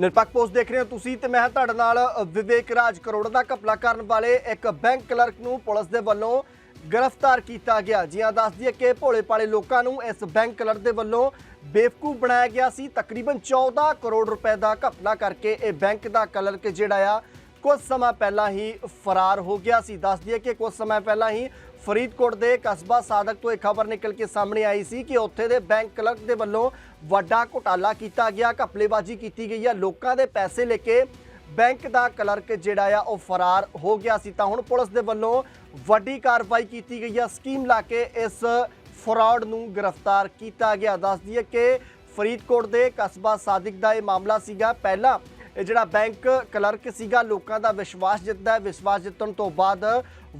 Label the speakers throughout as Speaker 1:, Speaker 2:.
Speaker 1: ਨਿਰਪੱਖ ਪੋਸਟ ਦੇਖ ਰਹੇ ਹੋ ਤੁਸੀਂ ਤੇ ਮੈਂ ਤੁਹਾਡੇ ਨਾਲ ਵਿਵੇਕ ਰਾਜ ਕਰੋੜ ਦਾ ਘਪਲਾ ਕਰਨ ਵਾਲੇ ਇੱਕ ਬੈਂਕ ਕਲਰਕ ਨੂੰ ਪੁਲਿਸ ਦੇ ਵੱਲੋਂ ਗ੍ਰਿਫਤਾਰ ਕੀਤਾ ਗਿਆ। ਜੀਆਂ ਦੱਸ ਦਈਏ ਕਿ ਭੋਲੇ ਪਾਲੇ ਲੋਕਾਂ ਨੂੰ ਇਸ ਬੈਂਕ ਕਲਰਕ ਦੇ ਵੱਲੋਂ ਬੇਵਕੂਫ ਬਣਾਇਆ ਗਿਆ ਸੀ। ਤਕਰੀਬਨ 14 ਕਰੋੜ ਰੁਪਏ ਦਾ ਘਪਲਾ ਕਰਕੇ ਇਹ ਬੈਂਕ ਦਾ ਕਲਰਕ ਜਿਹੜਾ ਆ, ਕੁਝ ਸਮਾਂ ਪਹਿਲਾਂ ਹੀ ਫਰਾਰ ਹੋ ਗਿਆ ਸੀ। ਦੱਸ ਦਈਏ ਕਿ ਕੁਝ ਸਮਾਂ ਪਹਿਲਾਂ ਹੀ ਫਰੀਦਕੋਟ ਦੇ ਕਸਬਾ ਸਾਦਕ ਤੋਂ ਇੱਕ ਖਬਰ ਨਿਕਲ ਕੇ ਸਾਹਮਣੇ ਆਈ ਸੀ ਕਿ ਉੱਥੇ ਦੇ ਬੈਂਕ ਕਲਰਕ ਦੇ ਵੱਲੋਂ ਵੱਡਾ ਘੁਟਾਲਾ ਕੀਤਾ ਗਿਆ, ਘਪਲੇਬਾਜ਼ੀ ਕੀਤੀ ਗਈ ਆ ਲੋਕਾਂ ਦੇ ਪੈਸੇ ਲੈ ਕੇ ਬੈਂਕ ਦਾ ਕਲਰਕ ਜਿਹੜਾ ਆ, ਉਹ ਫਰਾਰ ਹੋ ਗਿਆ ਸੀ। ਤਾਂ ਹੁਣ ਪੁਲਿਸ ਦੇ ਵੱਲੋਂ ਵੱਡੀ ਕਾਰਵਾਈ ਕੀਤੀ ਗਈ ਆ। ਸਕੀਮ ਲਾ ਕੇ ਇਸ ਫਰਾਡ ਨੂੰ ਗ੍ਰਿਫਤਾਰ ਕੀਤਾ ਗਿਆ। ਦੱਸ ਦਈਏ ਕਿ ਫਰੀਦਕੋਟ ਦੇ ਕਸਬਾ ਸਾਦਿਕ ਦਾ ਇਹ ਮਾਮਲਾ ਸੀਗਾ। ਪਹਿਲਾਂ ਇਹ ਜਿਹੜਾ ਬੈਂਕ ਕਲਰਕ ਸੀਗਾ, ਲੋਕਾਂ ਦਾ ਵਿਸ਼ਵਾਸ ਜਿੱਤਦਾ ਹੈ। ਵਿਸ਼ਵਾਸ ਜਿੱਤਣ ਤੋਂ ਬਾਅਦ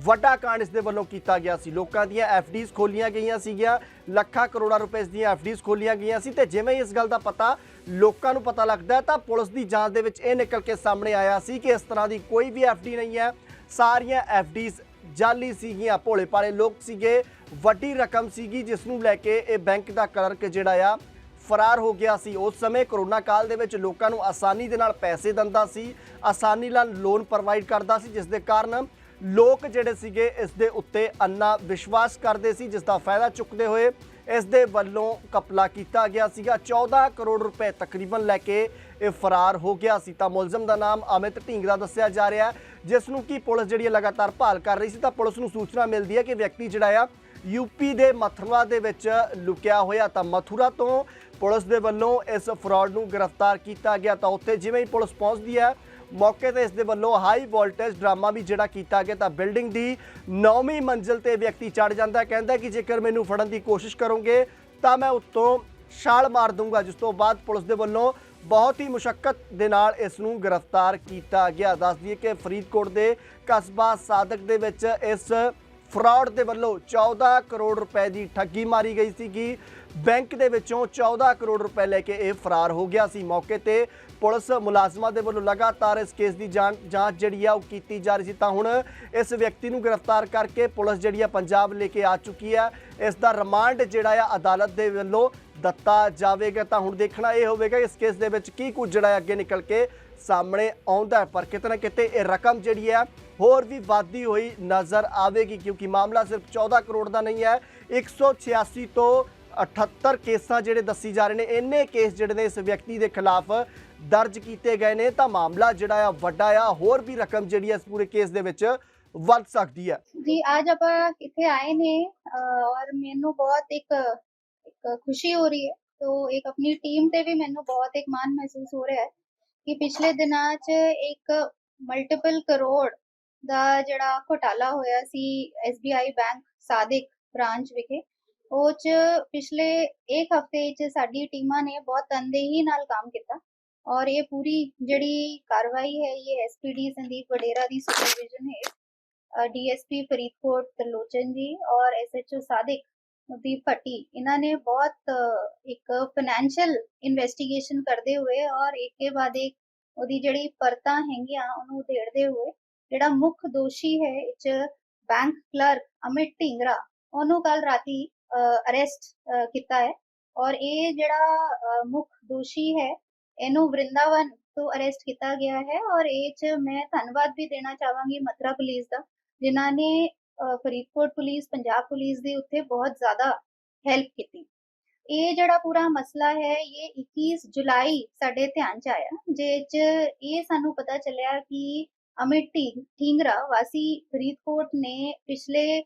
Speaker 1: ਵੱਡਾ ਕਾਂਡ ਇਸ ਦੇ ਵੱਲੋਂ ਕੀਤਾ ਗਿਆ ਸੀ। ਲੋਕਾਂ ਦੀਆਂ ਐਫਡੀਜ਼ ਖੋਲੀਆਂ ਗਈਆਂ ਸੀਗੀਆਂ। ਲੱਖਾਂ ਕਰੋੜਾਂ ਰੁਪਏ ਦੀਆਂ ਐਫਡੀਜ਼ ਖੋਲੀਆਂ ਗਈਆਂ ਸੀ ਤੇ ਜਿਵੇਂ ਇਸ ਗੱਲ ਦਾ ਪਤਾ ਲੋਕਾਂ ਨੂੰ ਪਤਾ ਲੱਗਦਾ ਤਾਂ ਪੁਲਿਸ ਦੀ ਜਾਂਚ ਦੇ ਵਿੱਚ ਇਹ ਨਿਕਲ ਕੇ ਸਾਹਮਣੇ ਆਇਆ ਸੀ ਕਿ ਇਸ ਤਰ੍ਹਾਂ ਦੀ ਕੋਈ ਵੀ ਐਫਡੀ ਨਹੀਂ ਹੈ। ਸਾਰੀਆਂ ਐਫਡੀਜ਼ ਜਾਲੀ ਸੀਗੀਆਂ, ਭੋਲੇ ਭਾਲੇ ਲੋਕ ਸੀਗੇ। ਵੱਡੀ ਰਕਮ ਸੀਗੀ, ਜਿਸ ਨੂੰ ਲੈ ਕੇ ਇਹ ਬੈਂਕ ਦਾ ਕਲਰਕ ਜਿਹੜਾ ਆ ਫਰਾਰ ਹੋ ਗਿਆ ਸੀ। ਉਸ ਸਮੇਂ ਕਰੋਨਾ ਕਾਲ ਦੇ ਵਿੱਚ ਲੋਕਾਂ ਨੂੰ ਆਸਾਨੀ ਦੇ ਨਾਲ ਪੈਸੇ ਦਿੰਦਾ ਸੀ। ਆਸਾਨੀ ਨਾਲ ਲੋਨ ਪ੍ਰੋਵਾਈਡ ਕਰਦਾ ਸੀ, ਜਿਸ ਦੇ ਕਾਰਨ ਲੋਕ ਜਿਹੜੇ ਸੀਗੇ, ਇਸ ਦੇ ਉੱਤੇ ਅੰਨਾ ਵਿਸ਼ਵਾਸ ਕਰਦੇ ਸੀ, ਜਿਸ ਦਾ ਫਾਇਦਾ ਚੁੱਕਦੇ ਹੋਏ ਇਸ ਦੇ ਵੱਲੋਂ ਕਪਲਾ ਕੀਤਾ ਗਿਆ ਸੀਗਾ। 14 ਕਰੋੜ ਰੁਪਏ ਤਕਰੀਬਨ ਲੈ ਕੇ ਇਹ ਫਰਾਰ ਹੋ ਗਿਆ ਸੀ। ਤਾਂ ਮੁਲਜ਼ਮ ਦਾ ਨਾਮ ਅਮਿਤ ਢੀਂਗਰਾ ਦੱਸਿਆ ਜਾ ਰਿਹਾ ਜਿਸ ਨੂੰ ਕੀ ਪੁਲਿਸ ਜਿਹੜੀ ਹੈ ਲਗਾਤਾਰ ਭਾਲ ਕਰ ਰਹੀ ਸੀ, ਤਾਂ ਪੁਲਿਸ ਨੂੰ ਸੂਚਨਾ ਮਿਲਦੀ ਹੈ ਕਿ ਵਿਅਕਤੀ ਜਿਹੜਾ ਆ ਯੂਪੀ ਦੇ ਮਥੁਰਾ ਦੇ ਵਿੱਚ ਲੁਕਿਆ ਹੋਇਆ। ਤਾਂ ਮਥੁਰਾ ਤੋਂ ਪੁਲਿਸ ਦੇ ਵੱਲੋਂ ਇਸ ਫਰਾਡ ਨੂੰ ਗ੍ਰਿਫਤਾਰ ਕੀਤਾ ਗਿਆ ਤਾਂ ਉੱਥੇ ਜਿਵੇਂ ਹੀ ਪੁਲਿਸ ਪਹੁੰਚਦੀ ਹੈ, ਮੌਕੇ ਤੇ ਇਸ ਦੇ ਵੱਲੋਂ ਹਾਈ ਵੋਲਟੇਜ ਡਰਾਮਾ ਵੀ ਜਿਹੜਾ ਕੀਤਾ ਗਿਆ ਤਾਂ ਬਿਲਡਿੰਗ ਦੀ 9ਵੀਂ ਮੰਜ਼ਿਲ ਤੇ ਵਿਅਕਤੀ ਚੜ ਜਾਂਦਾ ਕਹਿੰਦਾ ਕਿ ਜੇਕਰ ਮੈਨੂੰ ਫੜਨ ਦੀ ਕੋਸ਼ਿਸ਼ ਕਰੋਗੇ ਤਾਂ ਮੈਂ ਉੱਤੋਂ ਛਾਲ ਮਾਰ ਦੂੰਗਾ, ਜਿਸ ਤੋਂ ਬਾਅਦ ਪੁਲਿਸ ਦੇ ਵੱਲੋਂ ਬਹੁਤ ਹੀ ਮੁਸ਼ਕਲ ਦੇ ਨਾਲ ਇਸ ਨੂੰ ਗ੍ਰਿਫਤਾਰ ਕੀਤਾ ਗਿਆ। ਦੱਸ ਦਈਏ ਕਿ ਫਰੀਦਕੋਟ ਦੇ ਕਸਬਾ ਸਾਦਕ ਦੇ ਵਿੱਚ ਇਸ ਫਰਾਡ ਦੇ ਵੱਲੋਂ 14 ਕਰੋੜ ਰੁਪਏ ਦੀ ਠੱਗੀ ਮਾਰੀ ਗਈ ਸੀਗੀ। ਬੈਂਕ ਦੇ ਵਿੱਚੋਂ 14 ਕਰੋੜ ਰੁਪਏ ਲੈ ਕੇ ਇਹ ਫਰਾਰ ਹੋ ਗਿਆ ਸੀ। ਮੌਕੇ ਤੇ ਪੁਲਿਸ ਮੁਲਾਜ਼ਮਾਂ ਦੇ ਵੱਲੋਂ ਲਗਾਤਾਰ ਇਸ ਕੇਸ ਦੀ ਜਾਂਚ ਜਾਂਚ ਜਿਹੜੀ ਆ ਉਹ ਕੀਤੀ ਜਾ ਰਹੀ ਸੀ। ਤਾਂ ਹੁਣ ਇਸ ਵਿਅਕਤੀ ਨੂੰ ਗ੍ਰਿਫਤਾਰ ਕਰਕੇ ਪੁਲਿਸ ਜਿਹੜੀ ਆ ਪੰਜਾਬ ਲੈ ਕੇ ਆ ਚੁੱਕੀ ਹੈ ਇਸ ਦਾ ਰਿਮਾਂਡ ਜਿਹੜਾ ਆ ਅਦਾਲਤ ਦੇ ਵੱਲੋਂ ਦਿੱਤਾ ਜਾਵੇਗਾ। ਤਾਂ ਹੁਣ ਦੇਖਣਾ ਇਹ ਹੋਵੇਗਾ ਇਸ ਕੇਸ ਦੇ ਵਿੱਚ ਕੀ ਕੁਝ ਜਿਹੜਾ ਅੱਗੇ ਨਿਕਲ ਕੇ ਸਾਹਮਣੇ ਆਉਂਦਾ ਹੈ, ਪਰ ਕਿਤੇ ਨਾ ਕਿਤੇ ਇਹ ਰਕਮ ਜਿਹੜੀ ਹੈ ਹੋਰ ਵੀ ਵਧਦੀ ਹੋਈ ਨਜ਼ਰ ਆਵੇਗੀ, ਕਿਉਂਕਿ ਮਾਮਲਾ ਸਿਰਫ 14 ਕਰੋੜ ਦਾ ਨਹੀਂ ਹੈ 186 ਤੋਂ 78 ਕੇਸਾਂ ਜਿਹੜੇ ਦੱਸੀ ਜਾ ਰਹੇ ਨੇ, ਇੰਨੇ ਕੇਸ ਜਿਹੜੇ ਨੇ ਇਸ ਵਿਅਕਤੀ ਦੇ ਖਿਲਾਫ ਦਰਜ ਕੀਤੇ ਗਏ ਨੇ, ਤਾਂ ਮਾਮਲਾ ਜਿਹੜਾ ਆ ਵੱਡਾ ਆ, ਹੋਰ ਵੀ ਰਕਮ ਜਿਹੜੀ ਹੈ ਇਸ ਪੂਰੇ ਕੇਸ ਦੇ ਵਿੱਚ ਵੱਧ ਸਕਦੀ ਹੈ।
Speaker 2: ਜੀ, ਅੱਜ ਆਪਾਂ ਇੱਥੇ ਆਏ ਨੇ ਔਰ ਮੈਨੂੰ ਬਹੁਤ ਇੱਕ ਇੱਕ ਖੁਸ਼ੀ ਹੋ ਰਹੀ ਹੈ, ਤੋ ਇੱਕ ਆਪਣੀ ਟੀਮ ਤੇ ਵੀ ਮੈਨੂੰ ਬਹੁਤ ਇੱਕ ਮਾਣ ਮਹਿਸੂਸ ਹੋ ਰਿਹਾ ਹੈ। ਕਿ ਪਿਛਲੇ ਦਿਨਾਂ 'ਚ ਇੱਕ ਮਲਟੀਪਲ ਕਰੋੜ ਦਾ ਜਿਹੜਾ ਘੁਟਾਲਾ ਹੋਇਆ ਸੀ SBI ਬੈਂਕ ਸਾਦਿਕ ਬ੍ਰਾਂਚ ਵਿਖੇ, ਉਹ 'ਚ ਪਿਛਲੇ ਇੱਕ ਹਫ਼ਤੇ 'ਚ ਸਾਡੀ ਟੀਮਾਂ ਨੇ ਬਹੁਤ ਤਨਦੇਹੀ ਨਾਲ ਕੰਮ ਕੀਤਾ ਔਰ ਇਹ ਪੂਰੀ ਜਿਹੜੀ ਕਾਰਵਾਈ ਹੈ, ਇਹ ਐਸਪੀਡੀ ਸੰਦੀਪ ਵਡੇਰਾ ਦੀ ਸੁਪਰਵਿਜ਼ਨ ਹੈ ਡੀਐਸਪੀ ਫਰੀਦਕੋਟ ਤਰਲੋਚਨ ਜੀ ਔਰ ਐਸਐਚਓ ਸਾਦਿਕ ਨਵਦੀਪ ਭੱਟੀ ਇਹਨਾਂ ਨੇ ਬਹੁਤ ਇੱਕ ਫਾਈਨੈਂਸ਼ੀਅਲ ਇਨਵੈਸਟੀਗੇਸ਼ਨ ਕਰਦੇ ਹੋਏ ਔਰ ਇੱਕ ਬਾਅਦ ਇੱਕ ਉਹਦੀ ਜਿਹੜੀ ਪਰਤਾਂ ਹੈਗੀਆਂ ਉਹਨੂੰ ਉਧੇੜਦੇ ਹੋਏ, ਜਿਹੜਾ ਮੁੱਖ ਦੋਸ਼ੀ ਹੈ, ਇਹ ਬੈਂਕ ਕਲਰਕ ਅਮਿਤ ਢਿੰਗਰਾ, ਉਹਨੂੰ ਕੱਲ ਰਾਤੀ ਅਰੈਸਟ ਕੀਤਾ ਹੈ। ਔਰ ਇਹ ਜਿਹੜਾ ਮੁੱਖ ਦੋਸ਼ੀ ਹੈ, ਇਹਨੂੰ ਵਰਿੰਦਾਵਨ ਤੋਂ ਅਰੈਸਟ ਕੀਤਾ ਗਿਆ ਹੈ। ਔਰ ਇਹ 'ਚ ਮੈਂ ਧੰਨਵਾਦ ਵੀ ਦੇਣਾ ਚਾਹਾਂਗੀ ਮਥੁਰਾ ਪੁਲਿਸ ਦਾ, ਜਿਨ੍ਹਾਂ ਨੇ ਫਰੀਦਕੋਟ ਪੁਲਿਸ, ਪੰਜਾਬ ਪੁਲਿਸ ਦੀ ਉੱਥੇ ਬਹੁਤ ਜ਼ਿਆਦਾ ਹੈਲਪ ਕੀਤੀ। ਇਹ ਜਿਹੜਾ ਪੂਰਾ ਮਸਲਾ ਹੈ, ਇਹ 21 ਜੁਲਾਈ ਸਾਡੇ ਧਿਆਨ ਚ ਆਇਆ ਜਿਹ ਚ ਇਹ ਸਾਨੂੰ ਪਤਾ ਚੱਲਿਆ ਕਿ ਅਮਿਤ ਢੀ- ਵਾਸੀ ਫਰੀਦਕੋਟ ਨੇ ਪਿਛਲੇ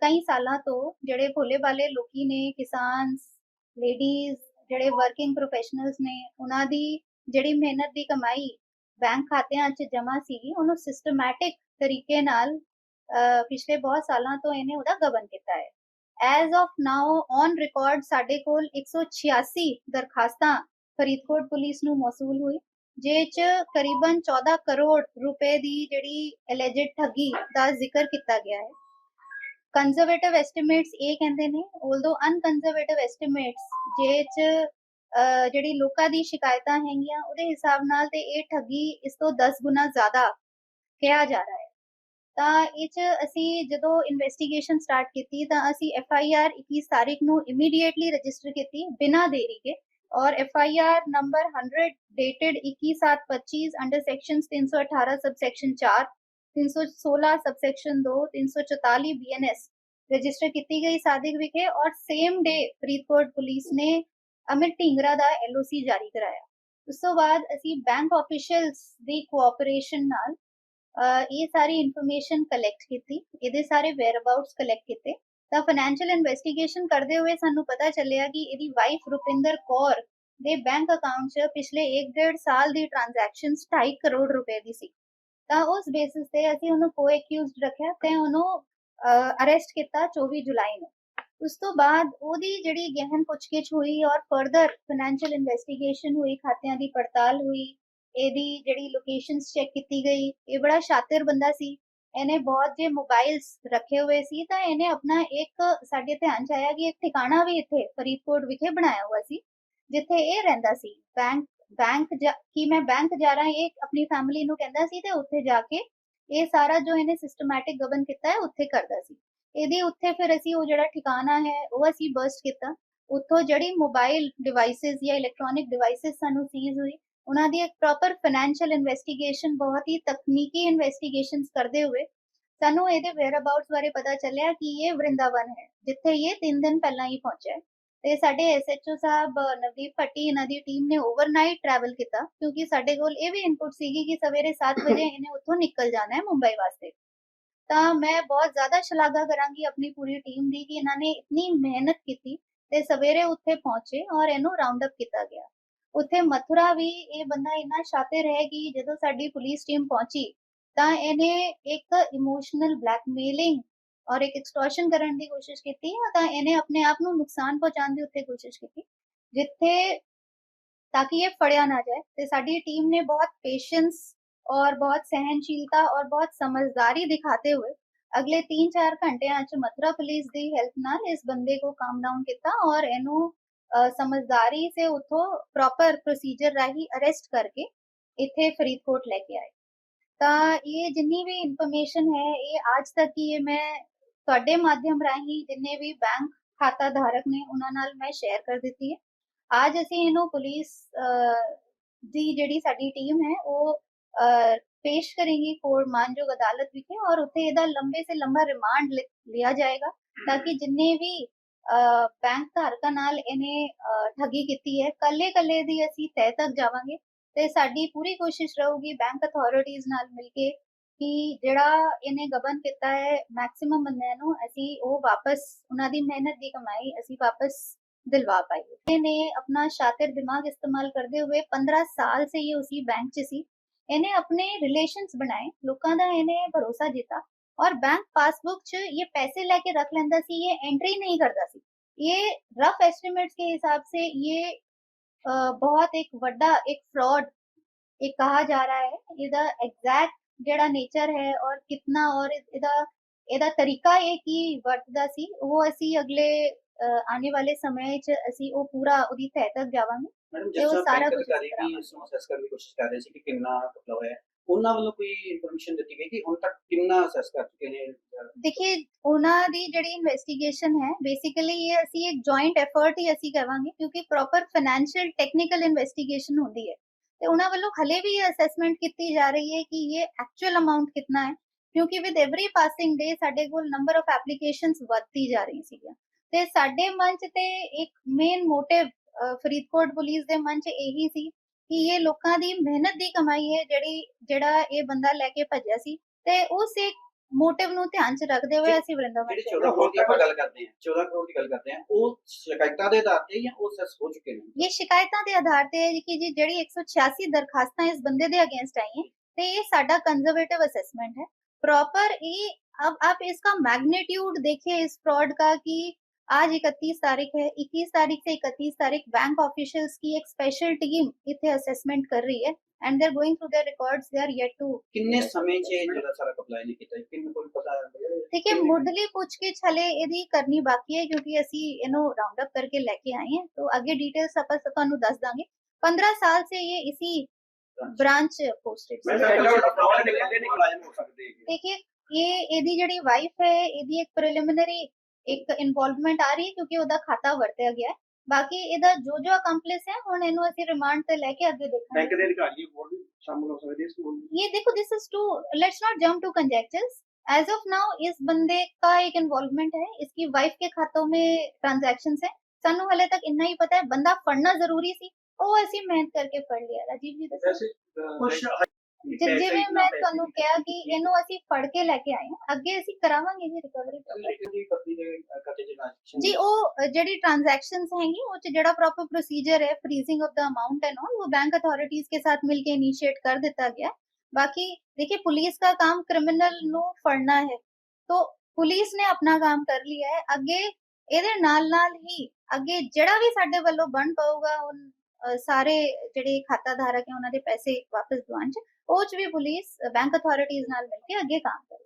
Speaker 2: ਕਈ ਸਾਲਾਂ ਤੋਂ ਜਿਹੜੇ ਭੋਲੇ ਵਾਲੇ ਲੋਕੀ ਨੇ ਕਿਸਾਨ ਲੇਡੀਜ਼ ਜਿਹੜੇ ਵਰਕਿੰਗ ਪ੍ਰੋਫੈਸ਼ਨਲਸ ਨੇ, ਉਹਨਾਂ ਦੀ ਜਿਹੜੀ ਮਿਹਨਤ ਦੀ ਕਮਾਈ ਬੈਂਕ ਖਾਤਿਆਂ 'ਚ ਜਮ੍ਹਾਂ ਸੀਗੀ, ਉਹਨੂੰ ਸਿਸਟਮੈਟਿਕ ਤਰੀਕੇ ਨਾਲ ਪਿਛਲੇ ਬਹੁਤ ਸਾਲਾਂ ਤੋਂ ਇਹਨੇ ਉਹਦਾ ਗਵਨ ਕੀਤਾ ਹੈ। As of now on record ਸਾਡੇ ਕੋਲ 186 ਦਰਖਾਸਤਾਂ ਫਰੀਦਕੋਟ ਪੁਲਿਸ ਨੂੰ ਮੌਸੂਲ ਹੋਈ ਜਿਹ ਚ ਕਰੀਬਨ 14 ਕਰੋੜ ਰੁਪਏ ਦੀ ਜਿਹੜੀ ਅਲੈਜਡ ਠੱਗੀ ਦਾ ਜ਼ਿਕਰ ਕੀਤਾ ਗਿਆ ਹੈ। ਕੰਜ਼ਰਵੇਟਿਵ ਐਸਟੀਮੇਟਸ ਇਹ ਕਹਿੰਦੇ ਨੇ ਆਲਦੋ ਅਨਕੰਜ਼ਰਵੇਟਿਵ ਐਸਟੀਮੇਟਸ ਜੇ ਚ, ਅਹ ਜਿਹੜੀ ਲੋਕਾਂ ਦੀ ਸ਼ਿਕਾਇਤਾਂ ਹੈਗੀਆਂ, ਉਹਦੇ ਹਿਸਾਬ ਨਾਲ ਤੇ ਇਹ ਠੱਗੀ ਇਸ ਤੋਂ 10 ਗੁਣਾ ਜ਼ਿਆਦਾ ਕਿਹਾ ਜਾ ਰਿਹਾ ਹੈ। ਤਾਂ ਇਹ ਚ ਅਸੀਂ ਜਦੋਂ ਇਨਵੈਸਟੀਗੇਸ਼ਨ ਸਟਾਰਟ ਕੀਤੀ ਤਾਂ ਅਸੀਂ ਐਫ ਆਈ ਆਰ 21 ਤਾਰੀਖ ਨੂੰ ਇਮੀਡੀਏਟਲੀ ਰਜਿਸਟਰ ਕੀਤੀ ਬਿਨਾਂ ਦੇਰੀ ਦੇ ਔਰ F I R number 100 dated 21/7/25 under section 318 sub section 4 316 sub section 2 344 BNS register ਕੀਤੀ ਗਈ ਸਾਦਿਕ ਵਿਖੇ ਔਰ ਸੇਮ ਡੇ ਫਰੀਦਕੋਟ ਪੁਲਿਸ ਨੇ ਅਮਿਤ ਢਿੰਗਰਾ ਦਾ ਐਲ ਓ ਸੀ ਜਾਰੀ ਕਰਾਇਆ। ਉਸ ਤੋਂ ਬਾਅਦ ਅਸੀਂ ਬੈਂਕ ਆਫੀਸ਼ੀਅਲਸ ਦੀ ਕੋਆਪਰੇਸ਼ਨ ਨਾਲ ਇਹ ਸਾਰੀ ਇਨਫੋਰਮੇਸ਼ਨ ਕਲੈਕਟ ਕੀਤੀ, ਇਹਦੇ ਸਾਰੇ ਵੇਅਰ ਅਬਾਊਟਸ ਕਲੈਕਟ ਕੀਤੇ। ਤਾਂ ਫਾਈਨੈਂਸ਼ੀਅਲ ਇਨਵੈਸਟੀਗੇਸ਼ਨ ਕਰਦੇ ਹੋਏ ਸਾਨੂੰ ਪਤਾ ਚੱਲਿਆ ਕਿ ਇਹਦੀ ਵਾਈਫ ਰੁਪਿੰਦਰ ਕੌਰ ਦੇ ਬੈਂਕ ਅਕਾਊਂਟ 'ਚ ਪਿਛਲੇ 1.5 ਸਾਲ ਦੀ ਟ੍ਰਾਂਜੈਕਸ਼ਨਸ 2.5 ਕਰੋੜ ਰੁਪਏ ਦੀ ਸੀ। ਤਾਂ ਉਸ ਬੇਸਿਸ ਤੇ ਅਸੀਂ ਉਹਨੂੰ ਕੋ ਐਕਿਊਜ਼ਡ ਰੱਖਿਆ ਤੇ ਉਹਨੂੰ ਅਰੈਸਟ ਕੀਤਾ 24 ਜੁਲਾਈ ਨੂੰ। ਉਸ ਤੋਂ ਬਾਅਦ ਉਹਦੀ ਜਿਹੜੀ ਗਹਿਨ ਪੁੱਛਗਿੱਛ ਹੋਈ ਔਰ ਫਰਦਰ ਫਾਈਨੈਂਸ਼ੀਅਲ ਇਨਵੈਸਟੀਗੇਸ਼ਨ ਹੋਈ, ਖਾਤਿਆਂ ਦੀ ਪੜਤਾਲ ਹੋਈ ਇਹਦੀ ਜਿਹੜੀ ਲੋਕੇਸ਼ਨਸ ਚੈੱਕ ਕੀਤੀ ਗਈ, ਇਹ ਬੜਾ ਸ਼ਾਤਿਰ ਬੰਦਾ ਸੀ। ਇਹਨੇ ਬਹੁਤ ਜੇ ਮੋਬਾਈਲਸ ਰੱਖੇ ਹੋਏ ਸੀ, ਤਾਂ ਇਹਨੇ ਆਪਣਾ ਇੱਕ ਸਾਡੇ ਧਿਆਨ ਚ ਆਇਆ ਕਿ ਇੱਕ ਠਿਕਾਣਾ ਵੀ ਇੱਥੇ ਫਰੀਦਕੋਟ ਵਿਖੇ ਬਣਾਇਆ ਹੋਇਆ ਸੀ, ਜਿੱਥੇ ਇਹ ਰਹਿੰਦਾ ਸੀ। ਬੈਂਕ ਬੈਂਕ ਕਿ ਮੈਂ ਬੈਂਕ ਜਾ ਰਹਾ, ਇਹ ਆਪਣੀ ਫੈਮਿਲੀ ਨੂੰ ਕਹਿੰਦਾ ਸੀ ਤੇ ਉੱਥੇ ਜਾ ਕੇ ਇਹ ਸਾਰਾ ਜੋ ਇਹਨੇ ਸਿਸਟਮੈਟਿਕ ਗਵਨ ਕੀਤਾ ਹੈ, ਉੱਥੇ ਕਰਦਾ ਸੀ। ਇਹਦੀ ਉੱਥੇ ਫਿਰ ਅਸੀਂ ਉਹ ਜਿਹੜਾ ਠਿਕਾਣਾ ਹੈ, ਉਹ ਅਸੀਂ ਬਰਸਟ ਕੀਤਾ। ਉੱਥੋਂ ਜਿਹੜੀ ਮੋਬਾਈਲ ਡਿਵਾਈਸਸ ਜਾਂ ਇਲੈਕਟ੍ਰੋਨਿਕ ਡਿਵਾਈਸਸ ਸਾਨੂੰ ਸੀਜ਼ ਹੋਈ ਉਹਨਾਂ ਦੀ ਇੱਕ ਪ੍ਰੋਪਰ ਫਾਈਨੈਂਸ਼ੀਅਲ ਇਨਵੈਸਟੀਗੇਸ਼ਨ ਬਹੁਤ ਹੀ ਤਕਨੀਕੀ ਇਨਵੈਸਟੀਗੇਸ਼ਨਸ ਕਰਦੇ ਹੋਏ ਸਾਨੂੰ ਇਹਦੇ ਵੇਅਰ ਅਬਾਊਟਸ ਬਾਰੇ ਪਤਾ ਚੱਲਿਆ ਕਿ ਇਹ ਵਰਿੰਦਾਵਨ ਹੈ ਜਿੱਥੇ ਇਹ 3 ਦਿਨ ਪਹਿਲਾਂ ਹੀ ਪਹੁੰਚਿਆ ਹੈ ਤੇ ਸਾਡੇ ਐਸਐਚਓ ਸਾਹਿਬ ਨਵਦੀਪ ਭੱਟੀ ਇਹਨਾਂ ਦੀ ਟੀਮ ਨੇ ਓਵਰਨਾਈਟ ਟਰੈਵਲ ਕੀਤਾ ਕਿਉਂਕਿ ਸਾਡੇ ਕੋਲ ਇਹ ਵੀ ਇਨਪੁਟ ਸੀਗੀ ਕਿ ਸਵੇਰੇ 7 ਵਜੇ ਇਹਨੇ ਉੱਥੋਂ ਨਿਕਲ ਜਾਣਾ ਹੈ ਮੁੰਬਈ ਵਾਸਤੇ ਤਾਂ ਮੈਂ ਬਹੁਤ ਜ਼ਿਆਦਾ ਸ਼ਲਾਘਾ ਕਰਾਂਗੀ ਆਪਣੀ ਪੂਰੀ ਟੀਮ ਦੀ ਕਿ ਇਹਨਾਂ ਨੇ ਇਤਨੀ ਮਿਹਨਤ ਕੀਤੀ ਤੇ ਸਵੇਰੇ ਉੱਥੇ ਪਹੁੰਚੇ ਔਰ ਇਹਨੂੰ ਰਾਉਂਡ ਅਪ ਕੀਤਾ ਗਿਆ ਉੱਥੇ ਮਥੁਰਾ ਵੀ ਇਹ ਬੰਦਾ ਇੰਨਾ ਸ਼ਾਤਿਰ ਹੈ ਕਿ ਜਦੋਂ ਸਾਡੀ ਪੁਲਿਸ ਟੀਮ ਪਹੁੰਚੀ, ਤਾਂ ਇਹਨੇ ਇੱਕ ਇਮੋਸ਼ਨਲ ਬਲੈਕਮੇਲਿੰਗ ਔਰ ਇੱਕ ਐਕਸਟੋਰਸ਼ਨ ਕਰਨ ਦੀ ਕੋਸ਼ਿਸ਼ ਕੀਤੀ ਤਾਂ ਇਹਨੇ ਆਪਣੇ ਆਪ ਨੂੰ ਨੁਕਸਾਨ ਪਹੁੰਚਾਉਣ ਦੀ ਉੱਥੇ ਕੋਸ਼ਿਸ਼ ਕੀਤੀ, ਜਿੱਥੇ ਤਾਂ ਕਿ ਇਹ ਫੜਿਆ ਨਾ ਜਾਏ, ਤੇ ਸਾਡੀ ਟੀਮ ਨੇ ਬਹੁਤ ਪੇਸ਼ੈਂਸ ਔਰ ਬਹੁਤ ਸਹਿਨਸ਼ੀਲਤਾ ਔਰ ਬਹੁਤ ਸਮਝਦਾਰੀ ਦਿਖਾਤੇ ਹੋਏ, ਅਗਲੇ 3-4 ਘੰਟਿਆਂ 'ਚ ਮਥੁਰਾ ਪੁਲਿਸ ਦੀ ਹੈਲਪ ਨਾਲ ਇਸ ਬੰਦੇ ਕੋ ਕਾਮ ਡਾਊਨ ਕੀਤਾ ਔਰ ਇਹਨੂੰ ਸਮਝਦਾਰੀ ਸੇ ਉਥੋਂ ਪ੍ਰੋਪਰ ਪ੍ਰੋਸੀਜਰ ਰਾਹੀਂ ਅਰੈਸਟ ਕਰਕੇ ਇੱਥੇ ਫਰੀਦਕੋਟ ਲੈ ਕੇ ਆਏ। ਤਾਂ ਇਹ ਜਿੰਨੀ ਵੀ ਇਨਫੋਰਮੇਸ਼ਨ ਹੈ, ਇਹ ਅੱਜ ਤੱਕ ਹੀ ਮੈਂ ਤੁਹਾਡੇ ਮਾਧਿਅਮ ਰਾਹੀਂ ਜਿੰਨੇ ਵੀ ਬੈਂਕ ਖਾਤਾ ਧਾਰਕ ਨੇ, ਉਹਨਾਂ ਨਾਲ ਮੈਂ ਸ਼ੇਅਰ ਕਰ ਦਿੱਤੀ ਹੈ। ਅੱਜ ਅਸੀਂ ਇਹਨੂੰ ਪੁਲਿਸ ਦੀ ਜਿਹੜੀ ਸਾਡੀ ਟੀਮ ਹੈ, ਉਹ ਪੇਸ਼ ਕਰੇਗੀ ਕੋਰਟ ਮਾਨਯੋਗ ਅਦਾਲਤ ਵਿਖੇ ਔਰ ਉੱਥੇ ਇਹਦਾ ਲੰਬੇ ਸੇ ਲੰਬਾ ਰਿਮਾਂਡ ਲਿਆ ਜਾਏਗਾ ਤਾਂ ਕਿ ਜਿੰਨੇ ਵੀ ਬੈਂਕ ਧਾਰਕਾਂ ਨਾਲ ਇਹਨੇ ਅਹ, ਠੱਗੀ ਕੀਤੀ ਹੈ ਕੱਲੇ ਕੱਲੇ ਦੀ ਅਸੀਂ ਤਹਿ ਤੱਕ ਜਾਵਾਂਗੇ ਤੇ ਸਾਡੀ ਪੂਰੀ ਕੋਸ਼ਿਸ਼ ਰਹੂਗੀ ਬੈਂਕ ਅਥਾਰਟੀਜ਼ ਨਾਲ ਮਿਲ ਕੇ ਕਿ ਜਿਹੜਾ ਇਹਨੇ ਗਬਨ ਕੀਤਾ ਹੈ ਮੈਕਸਿਮਮ ਬੰਦਿਆਂ ਨੂੰ ਅਸੀਂ ਉਹ ਵਾਪਸ ਉਹਨਾਂ ਦੀ ਮਿਹਨਤ ਦੀ ਕਮਾਈ ਅਸੀਂ ਵਾਪਸ दिलवा पाइए ने अपना शातिर दिमाग इस्तेमाल करते हुए 15 साल से ये उसी बैंक च सी ਇਹਨੇ ਆਪਣੇ ਰਿਲੇਸ਼ਨਸ ਬਣਾਏ ਲੋਕਾਂ ਦਾ ਇਹਨੇ ਭਰੋਸਾ ਜਿੱਤਾ ਔਰ ਬੈਂਕ ਪਾਸਬੁੱਕ 'ਚ ਇਹ ਪੈਸੇ ਲੈ ਕੇ ਰੱਖ ਲੈਂਦਾ ਸੀ ਇਹ ਐਂਟਰੀ ਨਹੀਂ ਕਰਦਾ ਸੀ ਇਹ ਰਫ ਐਸਟੀਮੇਟਸ ਦੇ ਹਿਸਾਬ ਸੇ ਇਹ ਬਹੁਤ ਇੱਕ ਵੱਡਾ ਇੱਕ ਫਰਾਡ ਇਹ ਕਹਾ ਜਾ ਰਿਹਾ ਹੈ ਇਹਦਾ ਐਗਜ਼ੈਕਟ ਜਿਹੜਾ ਨੇਚਰ ਹੈ ਔਰ ਕਿੰਨਾ ਔਰ ਇਹਦਾ ਇਹਦਾ ਤਰੀਕਾ ਇਹ ਕੀ ਵਰਤਦਾ ਸੀ ਉਹ ਅਸੀਂ ਅਗਲੇ ਆਉਣੇ ਵਾਲੇ ਸਮੇਂ 'ਚ ਅਸੀਂ ਉਹ ਪੂਰਾ ਉਹਦੀ ਤਹਿ ਤੱਕ ਜਾਵਾਂਗੇ
Speaker 3: ਮੈਡਮ ਜਿਸ ਤਰ੍ਹਾਂ ਸਾਰਾ
Speaker 2: ਕੁਝ ਅਧਿਕਾਰੀ
Speaker 3: ਵੀ ਇਸ ਨੂੰ ਅਸੈਸ ਕਰਨ ਦੀ ਕੋਸ਼ਿਸ਼ ਕਰ ਰਹੇ ਸੀ ਕਿ ਕਿੰਨਾ ਮਤਲਬ ਹੈ ਉਹਨਾਂ ਵੱਲੋਂ ਕੋਈ ਇਨਫੋਰਮੇਸ਼ਨ ਦਿੱਤੀ ਗਈ ਕਿ ਹੁਣ ਤੱਕ ਕਿੰਨਾ ਅਸੈਸ ਕਰ ਚੁੱਕੇ ਨੇ
Speaker 2: ਦੇਖिए ਉਹਨਾਂ ਦੀ ਜਿਹੜੀ ਇਨਵੈਸਟੀਗੇਸ਼ਨ ਹੈ ਬੇਸਿਕਲੀ ਇਹ ਅਸੀਂ ਇੱਕ ਜੁਆਇੰਟ ਐਫਰਟ ਹੀ ਅਸੀਂ ਕਰਾਂਗੇ ਕਿਉਂਕਿ ਪ੍ਰੋਪਰ ਫਾਈਨੈਂਸ਼ੀਅਲ ਟੈਕਨੀਕਲ ਇਨਵੈਸਟੀਗੇਸ਼ਨ ਹੁੰਦੀ ਹੈ। ਤੇ ਉਹਨਾਂ ਵੱਲੋਂ ਹਲੇ ਵੀ ਇਹ ਅਸੈਸਮੈਂਟ ਕੀਤੀ ਜਾ ਰਹੀ ਹੈ ਕਿ ਇਹ ਐਕਚੁਅਲ ਅਮਾਉਂਟ ਕਿੰਨਾ ਹੈ, ਕਿਉਂਕਿ ਵਿਦ ਐਵਰੀ ਪਾਸਿੰਗ ਡੇ ਸਾਡੇ ਕੋਲ ਨੰਬਰ ਆਫ ਐਪਲੀਕੇਸ਼ਨਸ ਵੱਧਦੀ ਜਾ ਰਹੀ ਸੀਗੀਆਂ ਤੇ ਸਾਡੇ ਮਨ 'ਚ ਤੇ ਇੱਕ ਮੇਨ ਮੋਟਿਵ ਫਰੀਦਕੋਟ ਪੁਲਿਸ ਦੇ ਮਨ 'ਚ ਇਹੀ ਸੀ ਕਿ ਇਹ ਲੋਕਾਂ ਦੀ ਮਿਹਨਤ ਦੀ ਕਮਾਈ ਹੈ ਜਿਹੜੀ ਜਿਹੜਾ ਇਹ ਬੰਦਾ ਲੈ ਕੇ ਭੱਜਿਆ ਸੀ ਤੇ ਉਸ ਇੱਕ ਮੋਟਿਵ ਨੂੰ ਧਿਆਨ ਚ ਰੱਖਦੇ ਹੋਏ ਅਸੀਂ ਵਰਿੰਦਾਵਨ
Speaker 3: ਜਿਹੜੀ 14 ਗੱਲ ਕਰਦੇ ਹਾਂ 14 ਕਰੋੜ ਦੀ ਗੱਲ ਕਰਦੇ ਹਾਂ ਉਹ ਸ਼ਿਕਾਇਤਾਂ ਦੇ ਆਧਾਰ ਤੇ ਜਾਂ ਉਹ ਸੈਸ ਹੋ ਚੁੱਕੇ ਨੇ?
Speaker 2: ਇਹ ਸ਼ਿਕਾਇਤਾਂ ਦੇ ਆਧਾਰ ਤੇ ਹੈ ਕਿ ਜੀ ਜਿਹੜੀ 186 ਦਰਖਾਸਤਾਂ ਇਸ ਬੰਦੇ ਦੇ ਅਗੇਂਸਟ ਆਈਆਂ ਤੇ ਇਹ ਸਾਡਾ ਕੰਜ਼ਰਵੇਟਿਵ ਅਸੈਸਮੈਂਟ ਹੈ। ਪ੍ਰੋਪਰ ਇਹ अब आप इसका मैग्नीट्यूड देखिए इस फ्रॉड का कि आज 31 तारीख है 21 तारीख से 31 तारीख बैंक ऑफिशियल्स की एक स्पेशल टीम इथे असेसमेंट कर रही है and they are going through their records they are yet to
Speaker 3: ਕਿੰਨੇ ਸਮੇਂ 'ਚ ਇਹ ਜਿਹੜਾ ਸਾਰਾ ਅਪਲਾਈ ਨਹੀਂ ਕੀਤਾ ਕਿੰਨੇ ਕੋਲ ਪਤਾ
Speaker 2: देखिए मुढ़ली पूछ के छले ਇਹਦੀ ਕਰਨੀ ਬਾਕੀ ਹੈ ਕਿਉਂਕਿ ਅਸੀਂ ਇਹਨੂੰ ਰਾਉਂਡ ਅਪ ਕਰਕੇ ਲੈ ਕੇ ਆਏ हैं तो आगे डिटेल्स ਆਪਾਂ ਤੁਹਾਨੂੰ ਦੱਸ ਦਾਂਗੇ 15 साल से ये इसी ब्रांच पोस्टेड
Speaker 4: ਮੈਂ
Speaker 2: ਸੀ
Speaker 4: ਪਹਿਲਾਂ ਫਰਾਡ ਨਿਕਲਦੇ ਨੇ ਮੁਲਾਜ਼ਮ ਹੋ ਸਕਦੇ ਹੈਗੇ।
Speaker 2: देखिए ये ਇਹਦੀ ਜਿਹੜੀ ਵਾਈਫ ਹੈ ਇਹਦੀ ਇੱਕ ਪ੍ਰੀਲਿਮਿਨਰੀ ਇੱਕ ਇਨਵੋਲਵਮੈਂਟ ਆ ਰਹੀ ਹੈ ਕਿਉਂਕਿ ਉਹਦਾ ਖਾਤਾ ਵਰਤਿਆ ਗਿਆ ਹੈ ਬਾਕੀ ਇਹਦਾ ਜੋ ਜੋ ਅਕੰਪਲਿਸ ਹੈ ਹੁਣ ਇਹਨੂੰ ਅਸੀਂ ਰਿਮਾਂਡ ਤੇ ਲੈ ਕੇ ਅੱਗੇ ਦੇਖਾਂਗੇ
Speaker 4: ਬੈਂਕ ਦੇ ਅਧਿਕਾਰੀ ਹੋਰ ਵੀ ਸ਼ਾਮਲ ਹੋ ਸਕਦੇ ਇਸ ਨੂੰ
Speaker 2: ये देखो this is to let's not jump to conjectures as of now इस बंदे का एक इन्वॉल्वमेंट है इसकी वाइफ के खातों में ट्रांजैक्शंस है ਸਾਨੂੰ ਹਲੇ ਤੱਕ ਇੰਨਾ ਹੀ ਪਤਾ ਹੈ ਬੰਦਾ ਫੜਨਾ ਜ਼ਰੂਰੀ ਸੀ ਉਹ ਅਸੀਂ ਮਿਹਨਤ ਕਰਕੇ ਫੜ ਲਿਆ ਰਾਜੀਵ ਜੀ ਦੱਸੋ
Speaker 4: ਵੈਸੇ
Speaker 3: ਕੁਛ
Speaker 2: ਜਿ- ਜਿਵੇਂ ਮੈਂ ਤੁਹਾਨੂੰ ਕਿਹਾ ਕਿ ਇਹਨੂੰ ਅਸੀਂ ਫੜ ਕੇ ਲੈ ਕੇ ਆਏ ਹਾਂ ਅੱਗੇ ਅਸੀਂ ਕਰਾਵਾਂਗੇ ਜੀ ਰਿਕਵਰੀ
Speaker 3: ਦੀ ਕਰਦੀ ਦੇ ਕਤੇ ਦੇ ਨਾਲ
Speaker 2: ਜੀ ਉਹ ਅ, ਜਿਹੜੀ ट्रांजैक्शंस हैंगी वो च ਜਿਹੜਾ प्रॉपर प्रोसीजर है freezing of the amount and all वो बैंक अथॉरिटीज के साथ मिलके इनिशिएट कर ਦਿੱਤਾ ਗਿਆ ਬਾਕੀ देखिए पुलिस का काम क्रिमिनल ਨੂੰ ਫੜਨਾ ਹੈ तो ਪੁਲਿਸ ਨੇ ਆਪਣਾ ਕੰਮ ਕਰ ਲਿਆ ਹੈ ਅੱਗੇ ਇਹਦੇ ਨਾਲ ਨਾਲ ਹੀ ਅੱਗੇ ਜਿਹੜਾ ਵੀ ਸਾਡੇ ਵੱਲੋਂ ਬਣ ਪਊਗਾ ਉਹ ਅ, ਸਾਰੇ ਜਿਹੜੇ ਖਾਤਾ ਧਾਰਕ ਹੈ ਉਹਨਾਂ ਦੇ ਪੈਸੇ ਵਾਪਸ ਦਿਵਾਉਣ ਚ ਉਹ ਚ ਵੀ ਪੁਲਿਸ ਬੈਂਕ ਅਥਾਰਟੀਜ਼ ਨਾਲ ਮਿਲ ਕੇ ਅੱਗੇ ਕੰਮ ਕਰੇ।